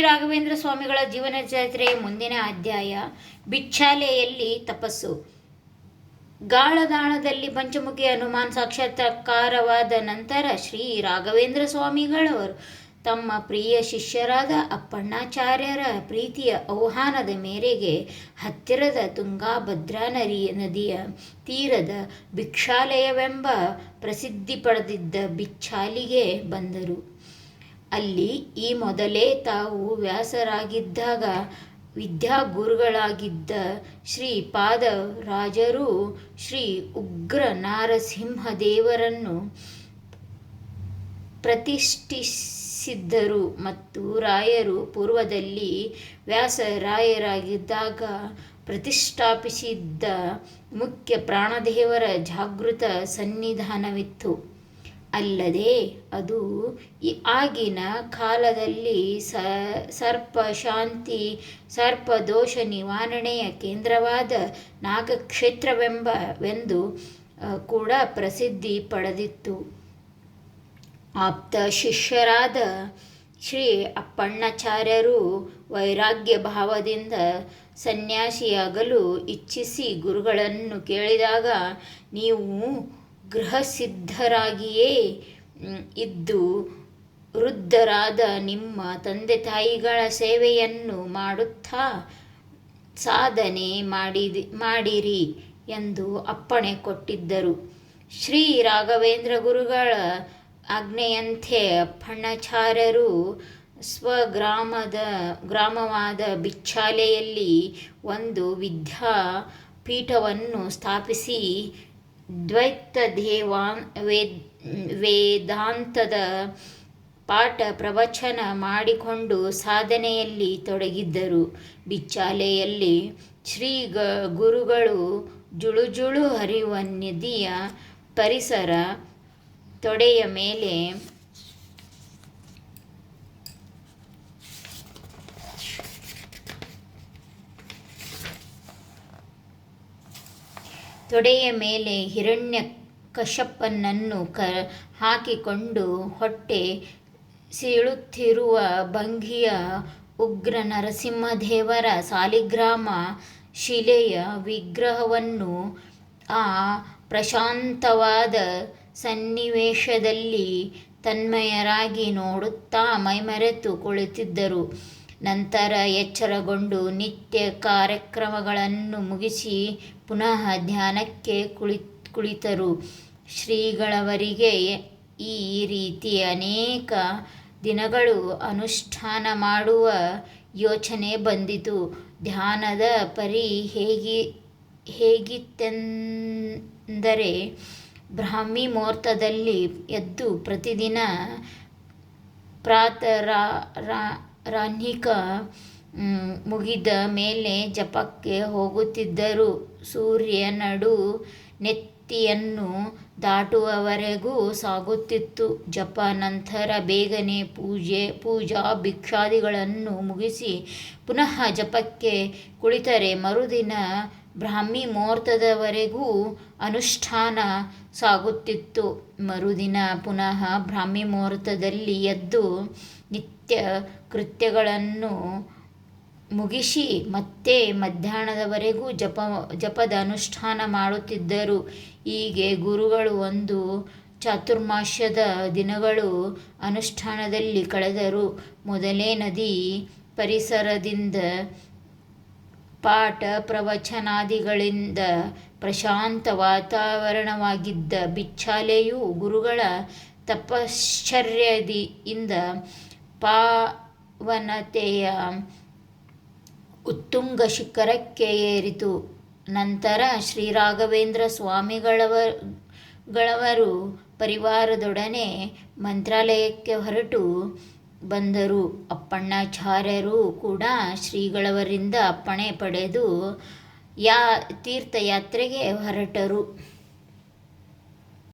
ರಾಘವೇಂದ್ರ ಸ್ವಾಮಿಗಳ ಜೀವನ ಚರಿತ್ರೆ ಮುಂದಿನ ಅಧ್ಯಾಯ. ಬಿಚ್ಚಾಲೆಯಲ್ಲಿ ತಪಸ್ಸು. ಗಾಳದಾಳದಲ್ಲಿ ಪಂಚಮುಖಿ ಹನುಮಾನ್ ಸಾಕ್ಷಾತ್ಕಾರವಾದ ನಂತರ ಶ್ರೀ ರಾಘವೇಂದ್ರ ಸ್ವಾಮಿಗಳವರು ತಮ್ಮ ಪ್ರಿಯ ಶಿಷ್ಯರಾದ ಅಪ್ಪಣ್ಣಾಚಾರ್ಯರ ಪ್ರೀತಿಯ ಆಹ್ವಾನದ ಮೇರೆಗೆ ಹತ್ತಿರದ ತುಂಗಾಭದ್ರಾ ನರಿ, ನದಿಯ ತೀರದ ಭಿಕ್ಷಾಲಯವೆಂಬ ಪ್ರಸಿದ್ಧಿ ಪಡೆದಿದ್ದ ಬಿಚ್ಚಾಲಿಗೆ ಬಂದರು. ಅಲ್ಲಿ ಈ ಮೊದಲೇ ತಾವು ವ್ಯಾಸರಾಗಿದ್ದಾಗ ವಿದ್ಯಾಗುರುಗಳಾಗಿದ್ದ ಶ್ರೀ ಪಾದರಾಜರು ಶ್ರೀ ಉಗ್ರ ನಾರಸಿಂಹದೇವರನ್ನು ಪ್ರತಿಷ್ಠಿಸಿದ್ದರು ಮತ್ತು ರಾಯರು ಪೂರ್ವದಲ್ಲಿ ವ್ಯಾಸರಾಯರಾಗಿದ್ದಾಗ ಪ್ರತಿಷ್ಠಾಪಿಸಿದ್ದ ಮುಖ್ಯ ಪ್ರಾಣದೇವರ ಜಾಗೃತ ಸನ್ನಿಧಾನವಿತ್ತು. ಅಲ್ಲದೆ ಅದು ಆಗಿನ ಕಾಲದಲ್ಲಿ ಸ, ಸರ್ಪ ದೋಷ ನಿವಾರಣೆಯ ಕೇಂದ್ರವಾದ ನಾಗಕ್ಷೇತ್ರವೆಂಬವೆಂದು ಕೂಡ ಪ್ರಸಿದ್ಧಿ ಪಡೆದಿತ್ತು. ಆಪ್ತ ಶಿಷ್ಯರಾದ ಶ್ರೀ ಅಪ್ಪಣ್ಣಾಚಾರ್ಯರು ವೈರಾಗ್ಯ ಭಾವದಿಂದ ಸನ್ಯಾಸಿಯಾಗಲು ಇಚ್ಛಿಸಿ ಗುರುಗಳನ್ನು ಕೇಳಿದಾಗ, ನೀವು ಗೃಹಸಿದ್ಧರಾಗಿಯೇ ಇದ್ದು ವೃದ್ಧರಾದ ನಿಮ್ಮ ತಂದೆ ತಾಯಿಗಳ ಸೇವೆಯನ್ನು ಮಾಡುತ್ತಾ ಸಾಧನೆ ಮಾಡಿದಿ, ಮಾಡಿರಿ ಎಂದು ಅಪ್ಪಣೆ ಕೊಟ್ಟಿದ್ದರು. ಶ್ರೀ ರಾಘವೇಂದ್ರ ಗುರುಗಳ ಆಜ್ಞೆಯಂತೆ ಅಪ್ಪಣ್ಣಾಚಾರ್ಯರು ಸ್ವಗ್ರಾಮದ, ಗ್ರಾಮವಾದ ಬಿಚ್ಚಾಲೆಯಲ್ಲಿ ಒಂದು ವಿದ್ಯಾಪೀಠವನ್ನು ಸ್ಥಾಪಿಸಿ ದ್ವೈತ ದೇವಾನ್ ವೇದ್, ವೇದಾಂತದ ಪಾಠ ಪ್ರವಚನ ಮಾಡಿಕೊಂಡು ಸಾಧನೆಯಲ್ಲಿ ತೊಡಗಿದ್ದರು. ಬಿಚ್ಚಾಲೆಯಲ್ಲಿ ಶ್ರೀ ಗ, ಗುರುಗಳು ಜುಳುಜುಳು ಹರಿಯುವ ನದಿಯ ಪರಿಸರ ತೊಡೆಯ ಮೇಲೆ ತೊಡೆಯ ಮೇಲೆ ಹಿರಣ್ಯ ಕಶಪ್ಪನನ್ನು ಕ, ಹಾಕಿಕೊಂಡು ಹೊಟ್ಟೆ ಸೀಳುತ್ತಿರುವ ಭಂಗಿಯ ಉಗ್ರ ನರಸಿಂಹದೇವರ ಸಾಲಿಗ್ರಾಮ ಶಿಲೆಯ ವಿಗ್ರಹವನ್ನು ಆ ಪ್ರಶಾಂತವಾದ ಸನ್ನಿವೇಶದಲ್ಲಿ ತನ್ಮಯರಾಗಿ ನೋಡುತ್ತಾ ಮೈಮರೆತು ಕುಳಿತಿದ್ದರು. ನಂತರ ಎಚ್ಚರಗೊಂಡು ನಿತ್ಯ ಕಾರ್ಯಕ್ರಮಗಳನ್ನು ಮುಗಿಸಿ ಪುನಃ ಧ್ಯಾನಕ್ಕೆ ಕುಳಿ, ಕುಳಿತರು. ಶ್ರೀಗಳವರಿಗೆ ಈ ರೀತಿ ಅನೇಕ ದಿನಗಳು ಅನುಷ್ಠಾನ ಮಾಡುವ ಯೋಚನೆ ಬಂದಿತು. ಧ್ಯಾನದ ಪರಿ ಹೇಗಿ, ಹೇಗಿತ್ತೆಂದರೆ ಬ್ರಾಹ್ಮಿ ಮುಹೂರ್ತದಲ್ಲಿ ಎದ್ದು ಪ್ರತಿದಿನ ಪ್ರಾತರಾಹ್ನಿಕ ಮುಗಿದ ಮೇಲೆ ಜಪಕ್ಕೆ ಹೋಗುತ್ತಿದ್ದರು. ಸೂರ್ಯ ನಡು ನೆತ್ತಿಯನ್ನು ದಾಟುವವರೆಗೂ ಸಾಗುತ್ತಿತ್ತು. ಜಪ ನಂತರ ಬೇಗನೆ ಪೂಜೆ, ಪೂಜಾ ಭಿಕ್ಷಾದಿಗಳನ್ನು ಮುಗಿಸಿ ಪುನಃ ಜಪಕ್ಕೆ ಕುಳಿತರೆ ಮರುದಿನ ಬ್ರಾಹ್ಮಿ ಮುಹೂರ್ತದವರೆಗೂ ಅನುಷ್ಠಾನ ಸಾಗುತ್ತಿತ್ತು. ಮರುದಿನ ಪುನಃ ಬ್ರಾಹ್ಮಿ ಮುಹೂರ್ತದಲ್ಲಿ ಎದ್ದು ನಿತ್ಯ ಕೃತ್ಯಗಳನ್ನು ಮುಗಿಸಿ ಮತ್ತೆ ಮಧ್ಯಾಹ್ನದವರೆಗೂ ಜಪ, ಜಪದ ಅನುಷ್ಠಾನ ಮಾಡುತ್ತಿದ್ದರು. ಹೀಗೆ ಗುರುಗಳು ಒಂದು ಚಾತುರ್ಮಾಸ್ಯದ ದಿನಗಳು ಅನುಷ್ಠಾನದಲ್ಲಿ ಕಳೆದರು. ಮೊದಲೇ ನದಿ ಪರಿಸರದಿಂದ ಪಾಠ ಪ್ರವಚನಾದಿಗಳಿಂದ ಪ್ರಶಾಂತ ವಾತಾವರಣವಾಗಿದ್ದ ಬಿಚ್ಚಾಲೆಯು ಗುರುಗಳ ತಪಶ್ಚರ್ಯದಿಂದ ಪಾವನತೆಯ ಉತ್ತುಂಗ ಶಿಖರಕ್ಕೆ ಏರಿತು. ನಂತರ ಶ್ರೀ ರಾಘವೇಂದ್ರ ಸ್ವಾಮಿಗಳವರು ಪರಿವಾರದೊಡನೆ ಮಂತ್ರಾಲಯಕ್ಕೆ ಹೊರಟು ಬಂದರು ಅಪ್ಪಣ್ಣಾಚಾರ್ಯರು ಕೂಡ ಶ್ರೀಗಳವರಿಂದ ಅಪ್ಪಣೆ ಪಡೆದು ಯಾ ತೀರ್ಥಯಾತ್ರೆಗೆ ಹೊರಟರು.